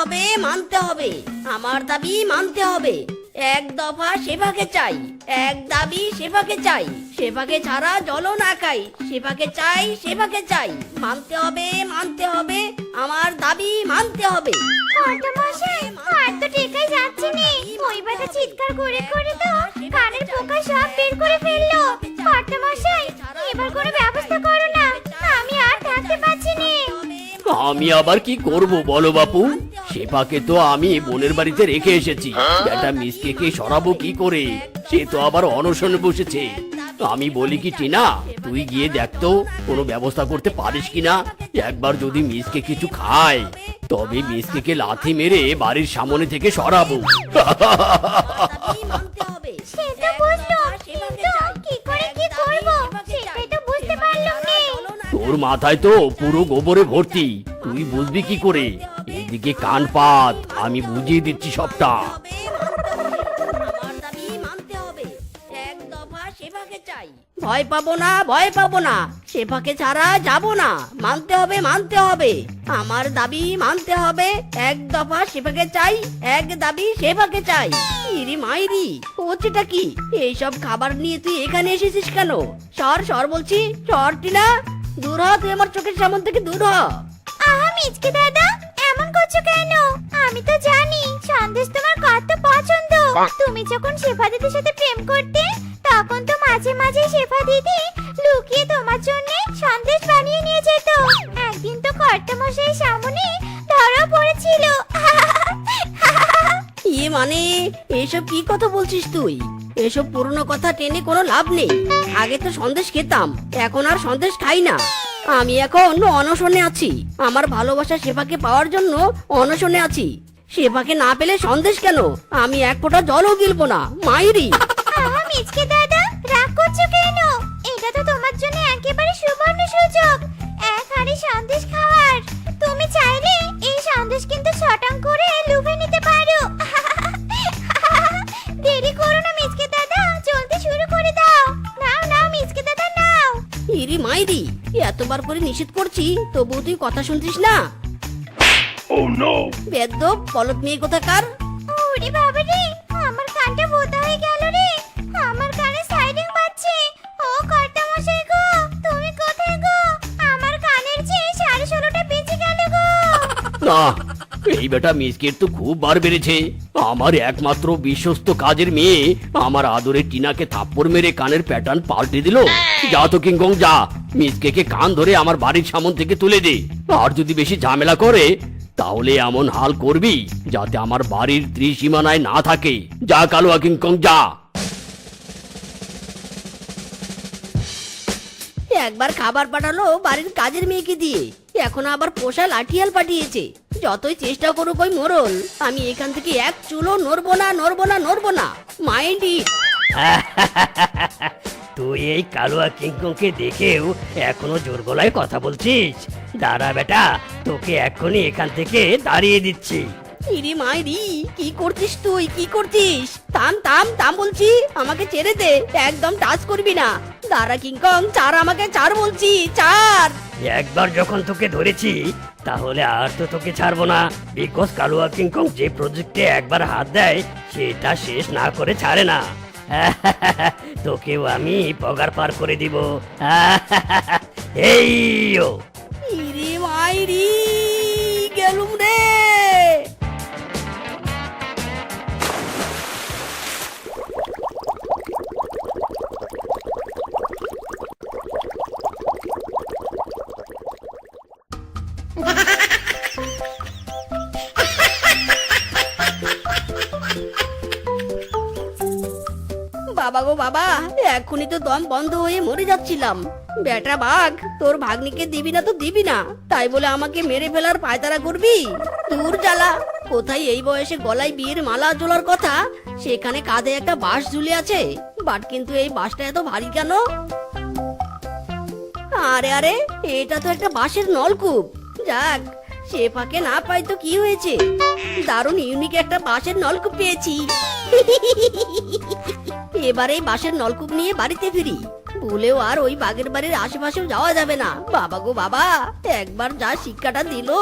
হবে মানতে হবে। আমার দাবি মানতে হবে। এক দফা সেবাকে চাই এক দাবি সেবাকে চাই। সেবাকে ছাড়া জলও না খাই সেবাকে চাই সেবাকে চাই। মানতে হবে মানতে হবে আমার দাবি মানতে হবে। মশাই আর তো টেকাই যাচ্ছে নে। ওই বেটা চিৎকার করে করে তো কানের পোকা সব বের করে ফেলল। মশাই এবার কোনো ব্যবস্থা করো না। আমি আবার কি করব বলো বাপু? সেপাকে তো আমি বোনের বাড়িতে রেখে এসেছি। বেটা মিসকে কে সরাবো কি করে? সে তো আবার অনশনে বসেছে। আমি বলি কি, টিনা, তুই গিয়ে দেখ তো, কোনো ব্যবস্থা করতে পারিস কিনা? একবার যদি মিসকে কিছু খায়, তবে মিসকে কে লাথি মেরে বাড়ির সামনে থেকে সরাবো। তোর মাথায় তো পুরো গোবরে ভর্তি। তুই বুঝবি কি করে? এদিকে কান পাত আমি বুঝিয়ে দিচ্ছি সবটা। হবে, মানতে হবে। আমার দাবি মানতে হবে। এক দফা সেবাকে চাই। ভয় পাবো না ভয় পাবো না। ছাড়া যাব না। মানতে হবে মানতে হবে। আমার দাবি মানতে হবে। এক দফা সেবাকে চাই এক দাবি সেবাকে চাই। ইরি মাইরি হচ্ছেটা কি? এইসব খাবার নিয়ে তুই এখানে এসেছিস কেন? সর সর বলছি সর টিনা দূর হ তুই আমার চোখের সামন থেকে দূর হ। আহা মিচকে দাদা এমন করছ কেন? আমি তো জানি সন্দেশ তোমার কত পছন্দ। তুমি যখন শেফা দিদির সাথে প্রেম করতে তখন তো মাঝে মাঝে শেফা দিদি লুকিয়ে তোমার জন্য সন্দেশ বানিয়ে নিয়ে যেত। একদিন তো কর্তামশাই সামনে ধরা পড়েছিল। ইয়ে মানে এসব কি কথা বলছিস তুই? এসব পুরনো কথা টেনে কোনো লাভ নেই। আগে তো সন্দেশ খেতাম, এখন আর সন্দেশ খাই না। আমি এখন অনশনে আছি। আমার ভালোবাসা সেবাকে পাওয়ার জন্য অনশনে আছি। সেবাকে না পেলে সন্দেশ কেন? আমি এক ফোঁটা জলও গিলবো না, মাইরি। মিচকে দাদা, রাগ করছ কেন? এটা তো তোমার জন্য একেবারে সুবর্ণ সুযোগ। এক হাঁড়ি সন্দেশ খাওয়ার। তুমি চাইলে এই সন্দেশ কিন্তু ছটাং নিষেধ করছি তবু তুই কথা শুনছিস না? বেদ্য পলক মেয়ে কোথাকার? ওরে বাবা রে আমার কানটা বোতা হয়ে গেল রে। আমার কানে সাইডিং বাজছে। ও কর্তা মশাই গো তুমি কোথায় গো? আমার কানের চেয়ে সাড়ে ষোলোটা বেঁচে গেল গো। না এই বেটা মিসকের তো খুব বার বেড়েছে। আমার একমাত্র বিশ্বস্ত কাজের মেয়ে আমার আদরের টিনাকে থাপ্পড় মেরে কানের প্যাটার্ন পাল্টে দিল। যা তো কিংকং যা। মিসকে কান ধরে আমার বাড়ির সামন থেকে তুলে দে। আর যদি বেশি ঝামেলা করে তাহলে এমন হাল করবি যাতে আমার বাড়ির ত্রিসীমানায় না থাকে। যা কালুয়া কিংকং যা। একবার খাবার পাঠালো বাড়ির কাজের মেয়েকে দিয়ে। এখন আবার পোষা লাঠিয়াল পাঠিয়েছে। যতই চেষ্টা করুক ওই মোরল আমি এখান থেকে এক চুলো নড়বো না নড়বো না নড়বো না। Mind it. তুই এই কালুয়া কিংকংকে দেখেও এখনও জোর গলায় কথা বলছিস? দাঁড়া বেটা তোকে এখনই এখান থেকে দাঁড়িয়ে দিচ্ছি। ইরি মাইরি কি করছিস তুই? কি করছিস? থাম থাম থাম বলছি আমাকে ছেড়ে দে একদম টাচ করবি না। দাঁড়া কিংকং চার আমাকে চার বলছি চার। একবার যখন তোকে ধরেছি তাহলে আর তো তোকে ছাড়বো না। বিকজ কালুয়া কিংকং যে প্রজেক্টে একবার হাত দেয় সেটা শেষ না করে ছাড়ে না। তোকেও আমি পগার পার করে দিব। এই ও। ইরে মাইরি গেলুম রে। এখনই তো দম বন্ধ হয়ে মরে যাচ্ছিলাম। বেটা বাঘ, তোর ভাগ্নিকে দিবি না তো দিবি না। তাই বলে আমাকে মেরে ফেলার পায়তারা করবি? দূর জ্বালা। কোথায় এই বয়সে গলায় বিয়ের মালা ঝোলার কথা? সেখানে কাঁধে একটা বাঁশ ঝুলে আছে। বাট কিন্তু এই বাঁশটা এত ভারী কেন? আরে আরে, এটা তো একটা বাঁশের নলকূপ। যাক সে ফাঁকে না পাই তো কি হয়েছে? দারুণ ইউনিক একটা বাঁশের নলকূপ পেয়েছি। এবারে এই বাঁশের নলকূপ নিয়ে বাড়িতে ফিরি। ভুলেও আর ওই বাগের বাড়ির আশেপাশেও যাওয়া যাবে না। বাবা গো বাবা, একবার যা শিক্ষাটা দিলো।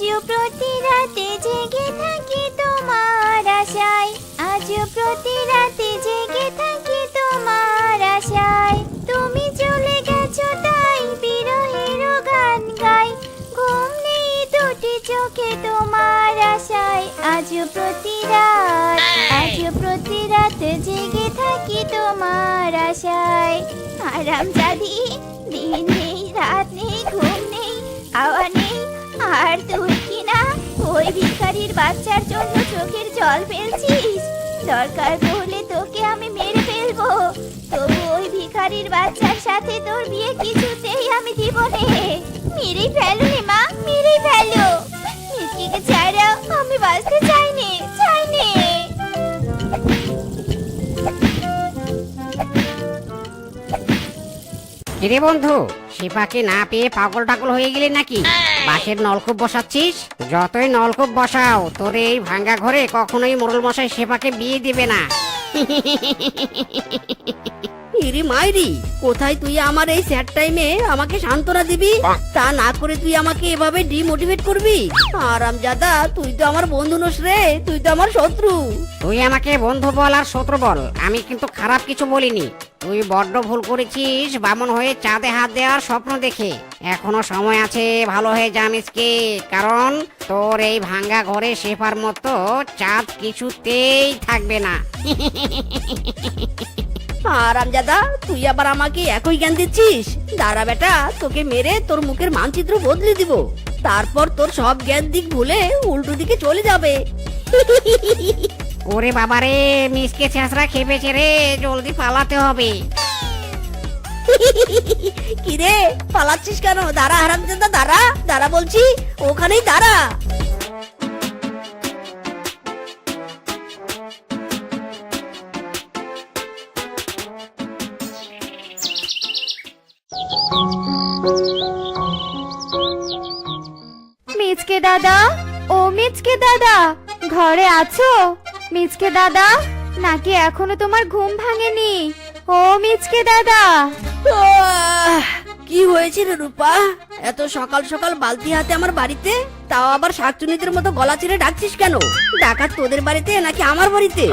আজও প্রতি রাতে জেগে থাকি তোমার আশায়। আজও প্রতি রাতে জেগে থাকি তোমার আশায়। তুমি চলে গেছো তাই বিরহের গান গাই। ঘুম নেই দুটি চোখে তোমার আশায়। আজও প্রতি রাত, আজও প্রতি রাত জেগে থাকি তোমার আশায়। আরাম জাদি দিন নেই, রাত নেই, ঘুম নেই খাওয়া নেই আর তুই কি না? ওই ভিখারির বাচ্চার জন্য চোখের জল ফেলছিস? দরকার পড়লে তোকে আমি মেরে ফেলব। তবু ওই ভিখারির বাচ্চার সাথে তোর বিয়ে কিছুতেই আমি দিব নে। মেরেই ফেলো নে মা মেরেই ফেলো। মিষ্টিকে ছাড়া আমি বাঁচতে চাই নে কিরে বন্ধু শিপাকে না পেয়ে পাগল টাগল হয়ে গেলি নাকি? বাঁশের নলকূপ বসাচ্ছিস? যতই নলকূপ বসাও, তোর এই ভাঙ্গা ঘরে কখনোই মোরল মশাই সেপাকে বিয়ে দিবে না। ইরি মাইরি কোথায় তুই আমার এই স্যাড টাইমে আমাকে সান্ত্বনা দিবি? তা না করে তুই আমাকে এভাবে ডিমোটিভেট করবি? আরাম জাদা তুই তো আমার বন্ধু নোস রে তুই তো আমার শত্রু। তুই আমাকে বন্ধু বল আর শত্রু বল আমি কিন্তু খারাপ কিছু বলিনি। তুই বড্ড ভুল করেছিস বামন হয়ে চাঁদে হাত দেওয়ার স্বপ্ন দেখে। এখনও সময় আছে ভালো হয়ে জানিসকে কারণ তোর এই ভাঙ্গা ঘরে শেফার মতো চাঁদ কিছুতেই থাকবে না। আরাম জাদা তুই আবার আমাকে একই জ্ঞান দিচ্ছিস? দাঁড়া বেটা তোকে মেরে তোর মুখের মানচিত্র বদলে দিব। তারপর তোর সব জ্ঞান দিক ভুলে উল্টো দিকে চলে যাবে। ওরে বাবা রে মিসকে ছেঁচড়া খেপেছে রে জলদি পালাতে হবে। কিরে পালাচ্ছিস কেন? দাঁড়া হারাম জাদা দাঁড়া দাঁড়া বলছি ওখানেই দাঁড়া। দাদা ও মিচকে দাদা ঘরে আছো? মিচকে দাদা নাকি এখনও তোমার ঘুম ভাঙেনি? ও মিচকে দাদা। আহ, কি হয়েছে রে রূপা? এত সকাল সকাল বালতি হাতে আমার বাড়িতে? তাও আবার শাকচুনিদের মতো গলা চিরে ডাকছিস কেন? ডাকাত তোদের বাড়িতে নাকি আমার বাড়িতে?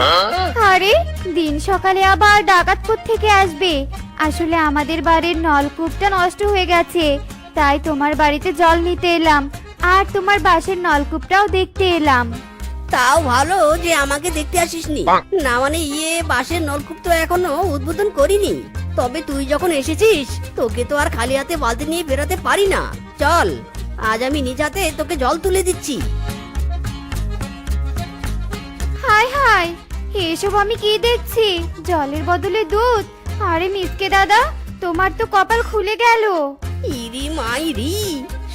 আরে দিন সকালে আবার ডাকাত থেকে আসবে? আসলে আমাদের বাড়ির নলকূপটা নষ্ট হয়ে গেছে তাই তোমার বাড়িতে জল নিতে এলাম। আর তোমার বাসের নলকূপটাও দেখতে এলাম। তাও ভালো যে আমাকে দেখতে আসিসনি। না মানে ইয়ে বাসের নলকূপ তো এখনও উদ্বোধন করিনি। তবে তুই যখন এসেছিস তোকে তো আর খালি হাতে বালতি নিয়ে বেরোতে পারি না। চল আজ আমি নিজ হাতে তোকে জল তুলে দিচ্ছি। হাই হাই এসব আমি কি দেখছি? জলের বদলে দুধ? আরে মিসকে দাদা তোমার তো কপাল খুলে গেল। ইরি মাইরি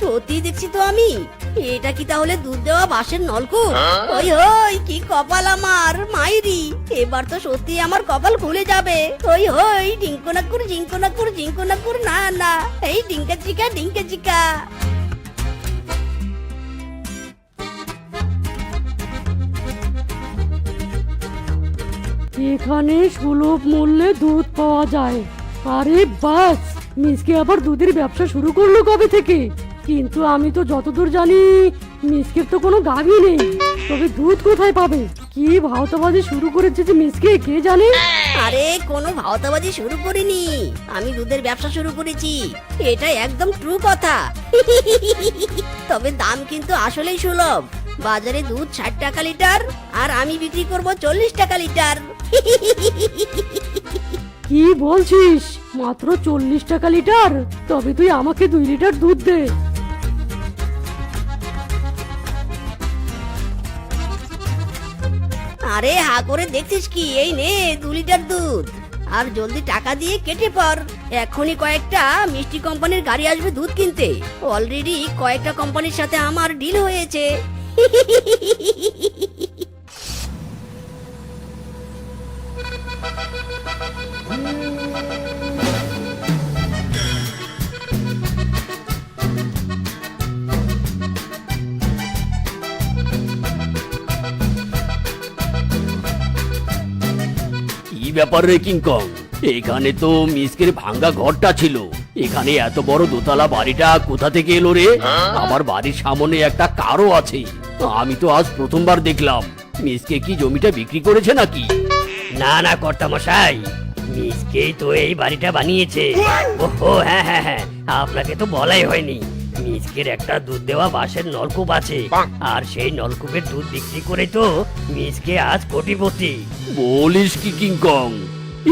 সত্যি দেখছি তো আমি। এটা কি তাহলে দুধ দেওয়া বাঁশের নলকূপ? ওই হই কি কপাল আমার মাইরি। এবার তো সত্যি আমার কপাল খুলে যাবে। ওই হই ডিঙ্কনাকুর জিঙ্কনাকুর জিঙ্কনাকুর না না। এই ডিঙ্কা চিকা ডিঙ্কা চিকা। এখানে সুলভ মূল্যে দুধ পাওয়া যায়। আরে বাস! মিসকে আবার দুধের ব্যবসা শুরু করল কবে থেকে? কিন্তু আমি তো যতদূর জানি মিসকের তো কোনো গাভী নেই। তবে দুধ কোথায় পাবে? কি ভাওতাবাজি শুরু করেছে যে মিসকে কে জানে? আরে কোনো ভাওতাবাজি শুরু করিনি। আমি দুধের ব্যবসা শুরু করেছি। এটা একদম ট্রু কথা। তবে দাম কিন্তু আসলেই সুলভ। বাজারে দুধ ষাট টাকা লিটার আর আমি বিক্রি করব চল্লিশ টাকা লিটার। কি বলছিস? মাত্র চল্লিশ টাকা লিটার? তবে তুই আমাকে দুই লিটার দুধ দে। আরে হা করে দেখছিস কি? এই নে দু লিটার দুধ। আর জলদি টাকা দিয়ে কেটে পর, এখনই কয়েকটা মিষ্টি কোম্পানির গাড়ি আসবে দুধ কিনতে। অলরেডি কয়েকটা কোম্পানির সাথে আমার ডিল হয়েছে। কি ব্যাপার রে কিংকং এখানে তো মিসকের ভাঙ্গা ঘরটা ছিল। এখানে এত বড় দোতলা বাড়িটা কোথা থেকে এলো রে? আমার বাড়ির সামনে একটা কারও আছে। আমি তো আজ প্রথমবার দেখলাম। মিসকে কি জমিটা বিক্রি করেছে নাকি? না না কর্তামশাই। মিসকেই তো এই বাড়িটা বানিয়েছে। ওহো হ্যাঁ হ্যাঁ হ্যাঁ আপনাকে তো বলাই হয়নি। মিসকের একটা দুধ দেওয়া বাঁশের নলকূপ আছে। আর সেই নলকূপের দুধ বিক্রি করে তো মিসকে আজ কোটিপতি। বলিস কি কিংকং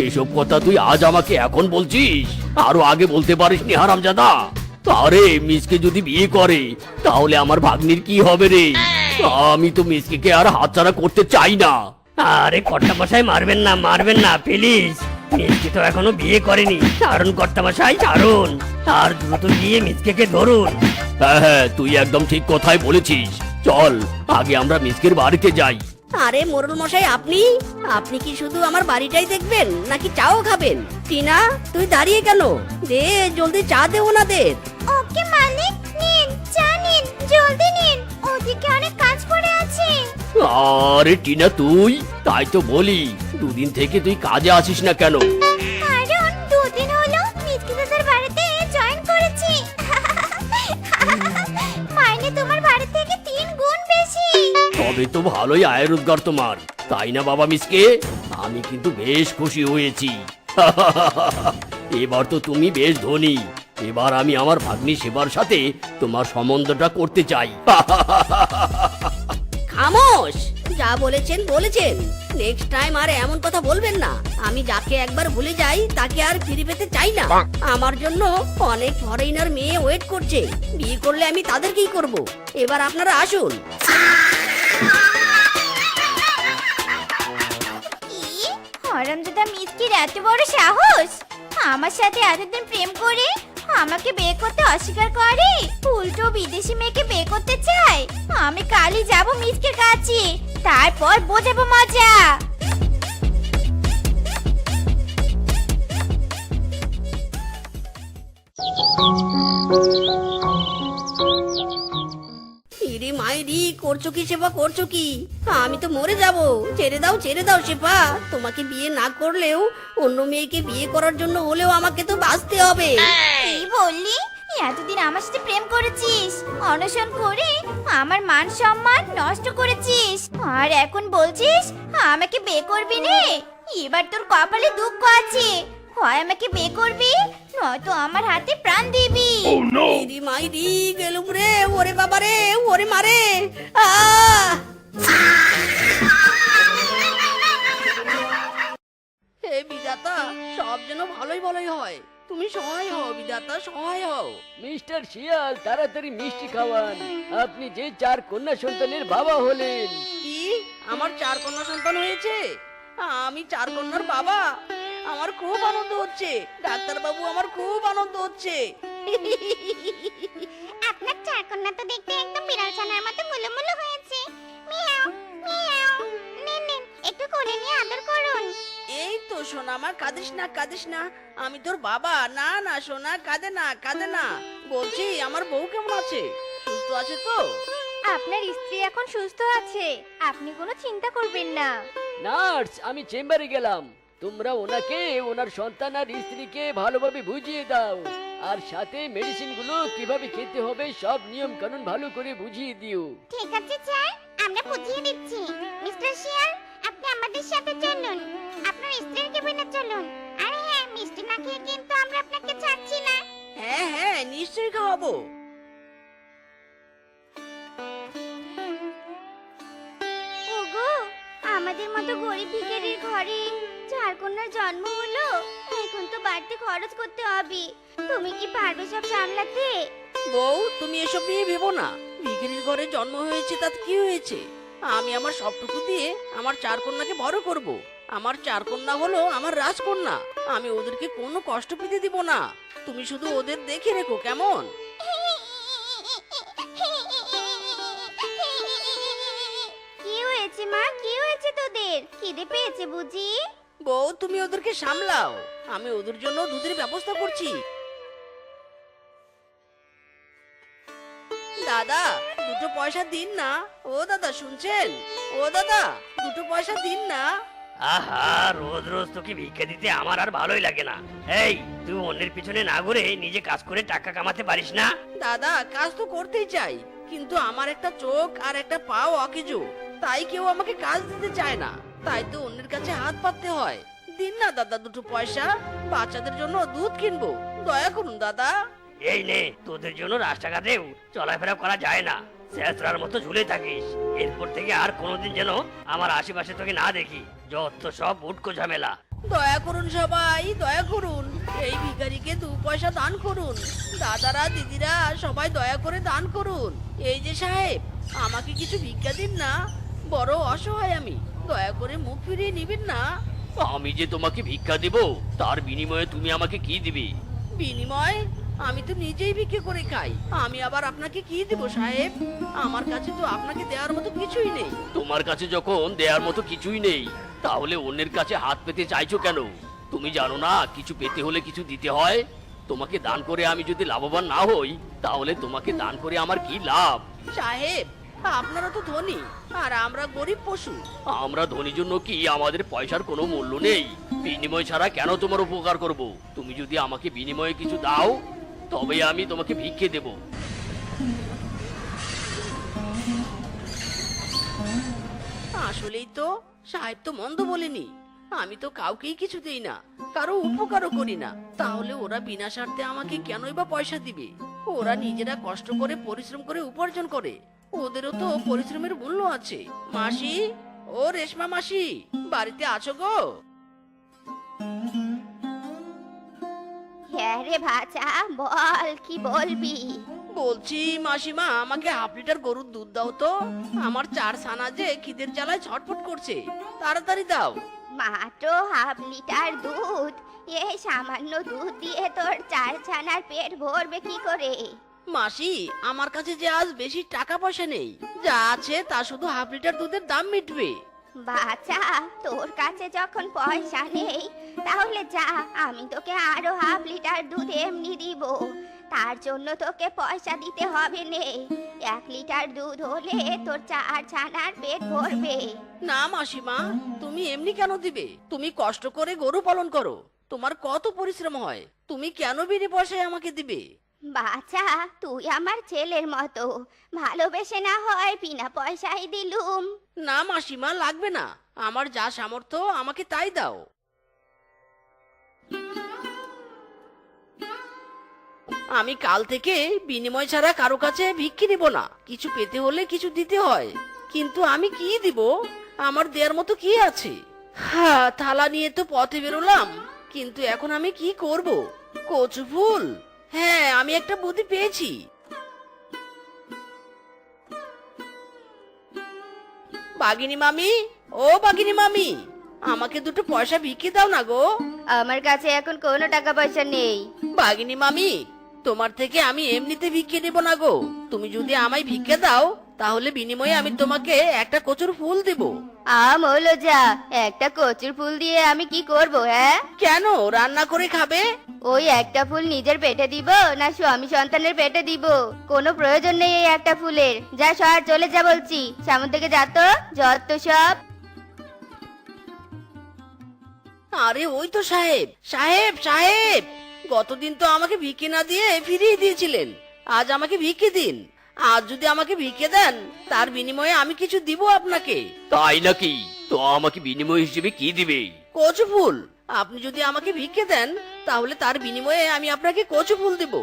এসব কথা তুই আজ আমাকে এখন বলছিস? আরও আগে বলতে পারিস নি হারামজাদা? আরে মিসকে যদি বিয়ে করে তাহলে আমার ভাগ্নির কি হবে রে? আমি তো মিসকে আর হাতছাড়া করতে চাই না। আরে কর্তামশাই মারবেন না মারবেন না প্লিজ। মিসকে তো এখনও বিয়ে করেনি। ছাড়ুন কর্তামশাই ছাড়ুন আর দ্রুত গিয়ে মিসকে ধরুন। হ্যাঁ হ্যাঁ তুই একদম ঠিক কথাই বলেছিস। চল আগে আমরা মিসকের বাড়িতে যাই। আরে মোরল মশাই আপনি? আপনি কি শুধু আমার বাড়িটাই দেখবেন নাকি চাও খাবেন? টিনা তুই দাঁড়িয়ে কেন? দে জলদি চা দে ওনাদের। ওকে মালিক নিন চা নিন জলদি নিন ওদিকে অনেক কাজ পড়ে আছে। আরে টিনা তুই? তাই তো বলি দুদিন থেকে তুই কাজে আসিস না কেন? তবে তো ভালোই আয় রোজগার তোমার। তাই না, বাবা মিসকে? আমি কিন্তু বেশ খুশি হয়েছি। এবার তো তুমি বেশ ধনী। এবার আমি আমার ভাগ্নি সেবার সাথে তোমার সম্বন্ধটা করতে চাই। খামোশ! যা বলেছেন বলেছেন। নেক্সট টাইম আর এমন কথা বলবেন না। আমি যাকে একবার ভুলে যাই তাকে আর ফিরে পেতে চাই না। আমার জন্য অনেক ফরেইনার মেয়ে ওয়েট করছে। বিয়ে করলে আমি তাদেরকেই করব। এবার আপনারা আসুন। হরমজাদা মিথকির এত বড় সাহস? আমার সাথে এতদিন প্রেম করে আমাকে বিয়ে করতে অস্বীকার করে? উল্টো বিদেশি মেয়েকে বিয়ে করতে চায়? আমি কালই যাব মিথকির কাছে। তারপর বোঝাবো মজা। ইরি মাইরি করছ কি সেবা করছ কি? আমি তো মরে যাব। ছেড়ে দাও ছেড়ে দাও সেবা। তোমাকে বিয়ে না করলেও অন্য মেয়েকে বিয়ে করার জন্য হলেও আমাকে তো বাঁচতে হবে। কি বললি? এতদিন আমার সাথে প্রেম করেছিস। অনশন করে আমার মান সম্মান নষ্ট করেছিস। আর এখন বলছিস আমাকে বিয়ে করবি নে? এবার তোর কপালে দুঃখ আছে। হয় আমাকে বিয়ে করবি নয়তো আমার হাতে প্রাণ দিবি। ইরি মাইরি গেলুম রে ওরে বাবা রে ওরে মারে আহ! হে বিধাতা সব যেন ভালোই ভালোই হয়। তুমি সহায় হও বিধাতা সহায় হও। মিস্টার শিয়াল তাড়াতাড়ি মিষ্টি খাওয়ান। আপনি যে চার কন্যা সন্তানের বাবা হলেন। কি? আমার চার কন্যা সন্তান হয়েছে? আমি চার কন্যার বাবা? আমার খুব আনন্দ হচ্ছে। ডাক্তার বাবু আমার খুব আনন্দ হচ্ছে। আপনার চার কন্যা তো দেখতে একদম বিড়াল ছানার মতো মুলুমুলু হয়েছে। মিয়াও মিয়াও নিন নিন একটু কোলে নিয়ে আদর করুন। এই তো সোনা আমার কাঁদিস না কাঁদিস না। আমি তোর বাবা। না না সোনা কাঁদে না কাঁদে না। বলছি আমার বউ কেমন আছে? সুস্থ আছে তো? আপনার স্ত্রী এখন সুস্থ আছে। আপনি কোনো চিন্তা করবেন না। নার্স আমি চেম্বারে গেলাম। তোমরা ওনাকে ওনার সন্তান আর স্ত্রীকে ভালোভাবে বুঝিয়ে দাও। আর সাথে মেডিসিনগুলো কীভাবে খেতে হবে সব নিয়ম কানুন ভালো করে বুঝিয়ে দিও। ঠিক আছে স্যার। আমরা বুঝিয়ে দিচ্ছি। মিস্টার শিয়াল আমাদের সাথে চলুন। আপনার স্ত্রীর কেবিনে চলুন। আর হ্যাঁ মিষ্টি না খেয়ে কিন্তু আমরা আপনাকে ছাড়ছি না। হ্যাঁ হ্যাঁ নিশ্চয়ই খাওয়াবো। ওগো আমাদের মতো গরিব ভিখারির ঘরে চার কন্যার জন্ম হলো। এখন তো বাড়িতে খরচ করতে হবে। তুমি কি পারবে সব সামলাতে? বউ তুমি এসব নিয়ে ভেবো না। ভিখিরির ঘরে জন্ম হয়েছে তাতে কি হয়েছে? আমি আমার সবটুকু দিয়ে আমার চার কন্যাকে বড় করব। আমার চার কন্যা হলো আমার রাজকন্যা। আমি ওদেরকে কোনো কষ্ট পেতে দিব না। তুমি শুধু ওদের দেখে রেখো কেমন? কি হয়েছে মা? কি হয়েছে তোদের? খিদে পেয়েছে বুঝি? বউ তুমি ওদেরকে সামলাও। আমি ওদের জন্য দুধের ব্যবস্থা করছি। দাদা দুটো পয়সা দিন না। ও দাদা শুনছেন? ও দাদা দুটো পয়সা দিন না। আহা রোজ রোজ তোকে ভিক্ষা দিতে আমার আর ভালোই লাগে না। এই তুই অন্যের পিছনে না ঘুরে নিজে কাজ করে টাকা কামাতে পারিস না? দাদা কাজ তো করতেই চাই কিন্তু আমার একটা চোখ আর একটা পাও অকেজো। তাই কেউ আমাকে কাজ দিতে চায় না। তাই তো অন্যের কাছে হাত পাততে হয়। দিন না দাদা দুটো পয়সা। বাচ্চাদের জন্য দুধ কিনবো। দয়া করুন দাদা। এই নে তোদের জন্য রাস্তাঘাটেও চলাফেরা করা যায় না। শেষরার মতো ঝুলে থাকিস। এরপর থেকে আর কোনোদিন যেন আমার আশেপাশে তোকে না দেখি। যত সব উটকো ঝামেলা। দয়া করুন সবাই দয়া করুন। এই ভিখারিকে দু পয়সা দান করুন। দাদারা দিদিরা সবাই দয়া করে দান করুন। এই যে সাহেব আমাকে কিছু ভিক্ষা দিন না। বড় অসহায় আমি। দয়া করে মুখ ফিরিয়ে নিবেন না। আমি যে তোমাকে ভিক্ষা দেব তার বিনিময়ে তুমি আমাকে কি দিবে? বিনিময় আমি তো নিজেই বিক্রি করে খাই। আমি আবার আপনাকে কি দেব সাহেব? আমার কাছে তো আপনাকে দেওয়ার মতো কিছুই নেই। তোমার কাছে যখন দেওয়ার মতো কিছুই নেই তাহলে অন্যের কাছে হাত পেতে চাইছো কেন? তুমি জানো না কিছু পেতে হলে কিছু দিতে হয়? তোমাকে দান করে আমি যদি লাভবান না হই তাহলে তোমাকে দান করে আমার কি লাভ? সাহেব আপনারা তো ধনী আর আমরা গরিব পশু। আমরা ধনী জন্য কি আমাদের পয়সার কোনো মূল্য নেই? বিনিময় ছাড়া কেন তোমার উপকার করব? তুমি যদি আমাকে বিনিময়ে কিছু দাও তবে আমি তোমাকে ভিক্ষে দেব। আসলেই তো, সাহেব তো মন্দ বলেনি। আমি তো কাউকেই কিছু দেই না, কারও উপকারও করি না। তাহলে ওরা বিনা স্বার্থে আমাকে কেনই বা পয়সা দিবে? ওরা নিজেরা কষ্ট করে পরিশ্রম করে উপার্জন করে। ওদেরও তো পরিশ্রমের মূল্য আছে। মাসি, ও রেশমা মাসি, বাড়িতে আছো গো? হ্যাঁ রে ভাজা বল কি বলবি? বলছি মাসিমা আমাকে হাফ লিটার গরুর দুধ দাও তো। আমার চার ছানা যে খিদের জ্বালায় ছটফট করছে। তাড়াতাড়ি দাও। মাত্র হাফ লিটার দুধ? এই সামান্য দুধ দিয়ে তোর চার ছানার পেট ভরবে কি করে? মাসি আমার কাছে যে আজ বেশি টাকা পয়সা নেই। যা আছে তা শুধু হাফ লিটার দুধের দাম মিটবে। বাচ্চা তোর কাছে যখন পয়সা নেই, তাহলে যা, আমি তোকে আরও হাফ লিটার দুধ এমনি দিব। তার জন্য তোকে পয়সা দিতে হবে নে। এক লিটার দুধ হলে তোর চার ছানার পেট ভরবে। না মাসিমা, তুমি এমনি কেন দিবে? তুমি কষ্ট করে গরু পালন করো। তোমার কত পরিশ্রম হয়। তুমি কেন বিনি পয়সায় আমাকে দিবে? বাচ্চা তুই আমার ছেলের মতো। ভালোবেসে না হয় বিনা পয়সায় দিলুম। না মাসিমা, লাগবে না। আমার যা সামর্থ্য, আমাকে তাই দাও। আমি কাল থেকে বিনিময় ছাড়া কারও কাছে ভিক্ষি নিব না। কিছু পেতে হলে কিছু দিতে হয়। কিন্তু আমি কি দিব? আমার দেওয়ার মতো কি আছে? হ্যাঁ থালা নিয়ে তো পথে বেরোলাম। কিন্তু এখন আমি কি করব? কচু ফুল। হ্যাঁ আমি একটা বুদ্ধি পেয়েছি। বাগিনী মামি ও বাগিনী মামি আমাকে দুটো পয়সা ভিক্ষে দাও না গো। আমার কাছে এখন কোনো টাকা পয়সা নেই। বাগিনী মামি তোমার থেকে আমি এমনিতে ভিক্ষে নেব না গো। তুমি যদি আমায় ভিক্ষে দাও তাহলে বিনিময়ে আমি তোমাকে একটা কচুর ফুল দেব। আম হলো যা একটা কচুর ফুল দিয়ে আমি কি করব হ্যাঁ? কেন? রান্না করে খাবে? ওই একটা ফুল নিজের পেটে দিব না স্বামী সন্তানের পেটে দিব? কোনো প্রয়োজন নেই এই একটা ফুলের। যা শহর চলে যা বলছি। সামন থেকে যা তো যত সব। আরে ওই তো সাহেব। সাহেব সাহেব! গতদিন তো আমাকে ভিক্ষে না দিয়ে ফিরিয়ে দিয়েছিলেন। আজ আমাকে ভিক্ষে দিন। আজ যদি আমাকে ভিক্ষে দেন তার বিনিময়ে আমি কিছু দিব আপনাকে। তাই নাকি? তো আমাকে বিনিময় হিসেবে কি দিবে? কচু ফুল। আপনি যদি আমাকে ভিক্ষে দেন তাহলে তার বিনিময়ে আমি আপনাকে কচু ফুল দেব।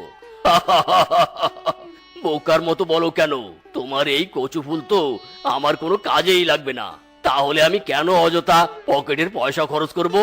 বোকার মতো বলো কেন? তোমার এই কচু ফুল তো আমার কোনো কাজেই লাগবে না। তাহলে আমি কেন অযথা পকেটের পয়সা খরচ করব?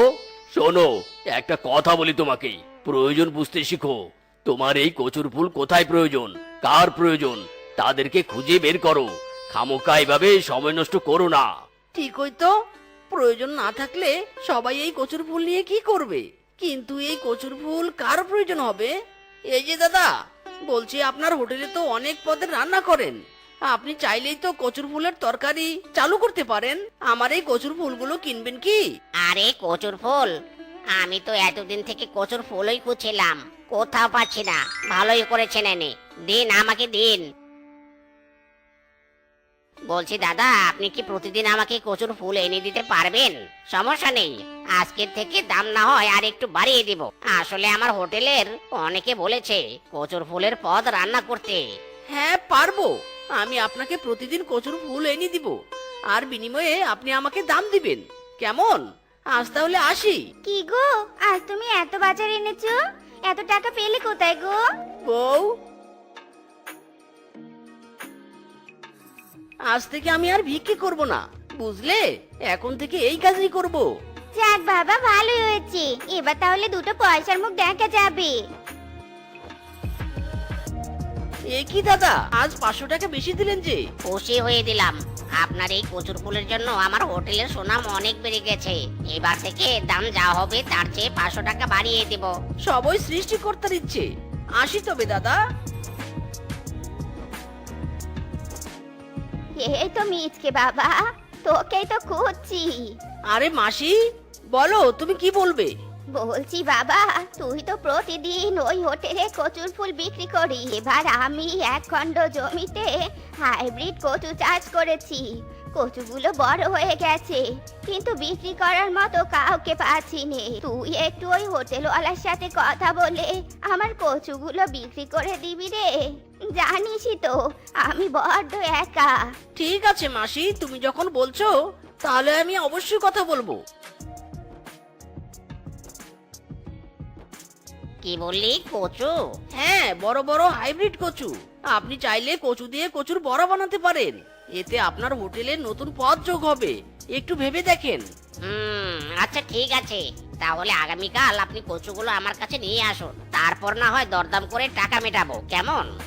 শোনো একটা কথা বলি তোমাকে। প্রয়োজন বুঝতে শিখো। তোমার এই কচুর ফুল কোথায় প্রয়োজন? কার প্রয়োজন? তাদেরকে খুঁজে বের করো। খামোকা এভাবে সময় নষ্ট করো না। ঠিক তো। প্রয়োজন না থাকলে সবাই এই কচুর ফুল নিয়ে কি করবে? কিন্তু এই কচুর ফুল কার প্রয়োজন হবে? এই যে দাদা বলছি আপনার হোটেলে তো অনেক পদের রান্না করেন। আপনি চাইলেই তো কচুর ফুলের তরকারি চালু করতে পারেন। আমার এই কচুর ফুলগুলো কিনবেন কি? আরে কচুর ফুল আমি তো এতদিন থেকে কচুর ফুলই খুঁজছিলাম। কোথাও পাচ্ছি না। ভালোই করেছেন এনে দিন আমাকে দিন। বলছি দাদা আপনি কি প্রতিদিন আমাকে কচুর ফুল এনে দিতে পারবেন? সমস্যা নেই। আজকের থেকে দাম না হয় আর একটু বাড়িয়ে দিব। আসলে আমার হোটেলের অনেকে বলেছে কচুর ফুলের পদ রান্না করতে। হ্যাঁ পারব। আমি আপনাকে প্রতিদিন কচুর ফুল এনে দিব। আর বিনিময়ে আপনি আমাকে দাম দিবেন। কেমন? আজ তাহলে আসি। কি গো? আজ তুমি এত বাজার এনেছো? এত টাকা পেলে কোথায় গো? বউ আজ থেকে আমি আর ভিক্ষি করব না বুঝলে? এখন থেকে এই কাজই করব। যাক বাবা ভালোই হয়েছে। এবার তাহলে দুটো পয়সার মুখ দেখা যাবে। এ কি দাদা আজ পাঁচশো টাকা বেশি দিলেন যে? খুশি হয়ে দিলাম। আপনার এই কচুর ফুলের জন্য আমার হোটেলের সুনাম অনেক বেড়ে গেছে। এবার থেকে দাম যা হবে তার চেয়ে পাঁচশো টাকা বাড়িয়ে দেব। সবই সৃষ্টিকর্তার ইচ্ছে। আসি তবে দাদা। এই তো মিচকে বাবা তোকেই তো খুঁজছি। আরে মাসি বলো তুমি কি বলবে? বলছি বাবা তুই তো প্রতিদিন ওই হোটেলে কচুর ফুল বিক্রি করি এবার আমি এক খণ্ড জমিতে হাইব্রিড কচু চাষ করেছি। কচুগুলো বড় হয়ে গেছে কিন্তু বিক্রি করার মতো কাউকে পাচ্ছি নে। তুই একটু ওই হোটেলওয়ালার সাথে কথা বলে আমার কচুগুলো বিক্রি করে দিবি রে। জানিসই তো আমি বড্ড একা। ঠিক আছে মাসি তুমি যখন বলছো তাহলে আমি অবশ্যই কথা বলব। কি বললি কচু? হ্যাঁ বড় বড় হাইব্রিড কচু। আপনি চাইলে কচু দিয়ে কচুর বড়া বানাতে পারেন। এতে আপনার হোটেলে নতুন পদ যোগ হবে। একটু ভেবে দেখেন। হুম আচ্ছা ঠিক আছে। তাহলে আগামীকাল আপনি কচুগুলো আমার কাছে নিয়ে আসুন। তারপর না হয় দরদাম করে টাকা মেটাবো। কেমন?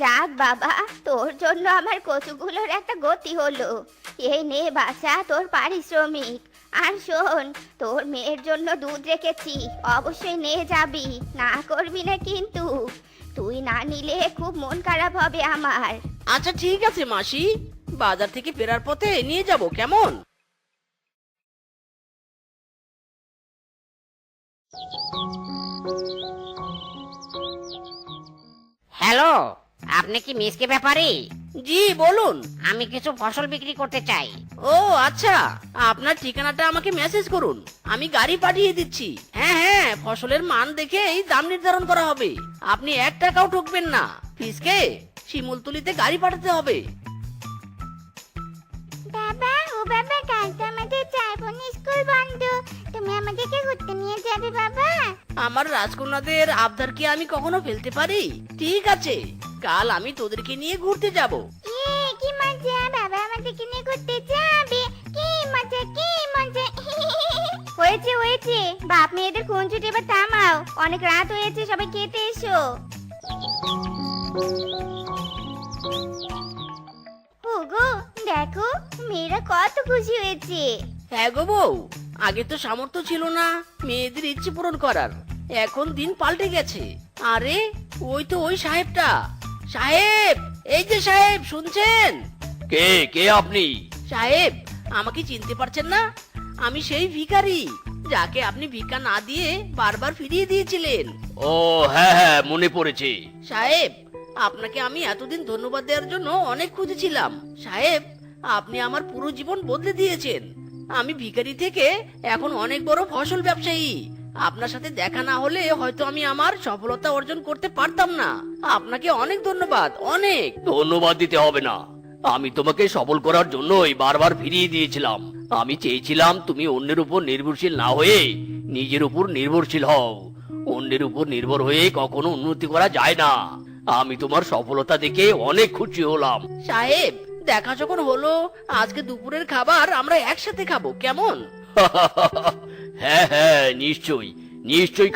যাক বাবা তোর জন্য আমার কচুগুলোর একটা গতি হলো। এই নে বাচ্চা তোর পারিশ্রমিক। আর শোন তোর মেয়ের জন্য দুধ রেখেছি অবশ্যই নিয়ে যাবি। না করবি না কিন্তু। তুই না নিলে খুব মন খারাপ হবে আমার। আচ্ছা ঠিক আছে মাসি বাজার থেকে ফেরার পথে নিয়ে যাব কেমন? হ্যালো আপনি কি মিসকে ব্যাপারী? জি বলুন। আমি কিছু ফসল বিক্রি করতে চাই। ও আচ্ছা। আপনার ঠিকানাটা আমাকে মেসেজ করুন। আমি গাড়ি পাঠিয়ে দিচ্ছি। হ্যাঁ হ্যাঁ ফসলের মান দেখেই দাম নির্ধারণ করা হবে। আপনি এক টাকাও ঠকবেন না। ফিসকে শিমুলতুলিতে গাড়ি পাঠাতে হবে। বাবা ও বাবা কাল তো আমাদের চার বোন স্কুল বন্ধ। তুমি আমাদেরকে ঘুরতে নিয়ে যাবে বাবা। আমার রাজকন্যাদের আবদার কি আমি কখনো ফেলতে পারি? ঠিক আছে। কাল আমি তোদেরকে নিয়ে ঘুরতে যাব। ইয়ে কি মজা বাবা আমাদেরকে নিয়ে ঘুরতে যাবে। কি মজা কি মজা। হয়েছে হয়েছে। বাপ মেয়েদের খুন ছুটি এবার থামাও। অনেক রাত হয়েছে সবাই খেতে এসো। ওগো দেখো মেয়েরা কত খুশি হয়েছে। হ্যাঁ গো বউ আগে তো সামর্থ্য ছিল না মেয়েদের ইচ্ছে পূরণ করার। এখন দিন পাল্টে গেছে। আরে ওই তো ওই সাহেবটা। সাহেব এই যে সাহেব শুনছেন? কে কে আপনি? সাহেব আমাকে চিনতে পারছেন না? আমি সেই ভিখারি যাকে আপনি ভিক্ষা না দিয়ে বারবার ফিরিয়ে দিয়েছিলেন। ও হ্যাঁ হ্যাঁ মনে পড়েছে। সাহেব আপনাকে আমি এতদিন ধন্যবাদ দেওয়ার জন্য অনেক খুঁজেছিলাম। সাহেব আপনি আমার পুরো জীবন বদলে দিয়েছেন। আমি ভিখারি থেকে এখন অনেক বড় ফসল ব্যবসায়ী। আপনার সাথে দেখা না হলে হয়তো আমি আমার সফলতা অর্জন করতে পারতাম না। আপনাকে অনেক ধন্যবাদ অনেক। ধন্যবাদ দিতে হবে না। আমি তোমাকে সফল করার জন্যই বারবার ফিরিয়ে দিয়েছিলাম। আমি চেয়েছিলাম তুমি অন্যের উপর নির্ভরশীল না হয়ে নিজের উপর নির্ভরশীল হও। অন্যের উপর নির্ভর হয়ে কখনো উন্নতি করা যায় না। আমি তোমার সফলতা দেখে অনেক খুশি হলাম। সাহেব দেখা যখন হলো আজকে দুপুরের খাবার আমরা একসাথে খাব কেমন? হ্যাঁ হ্যাঁ নিশ্চয়ই নিশ্চয়ই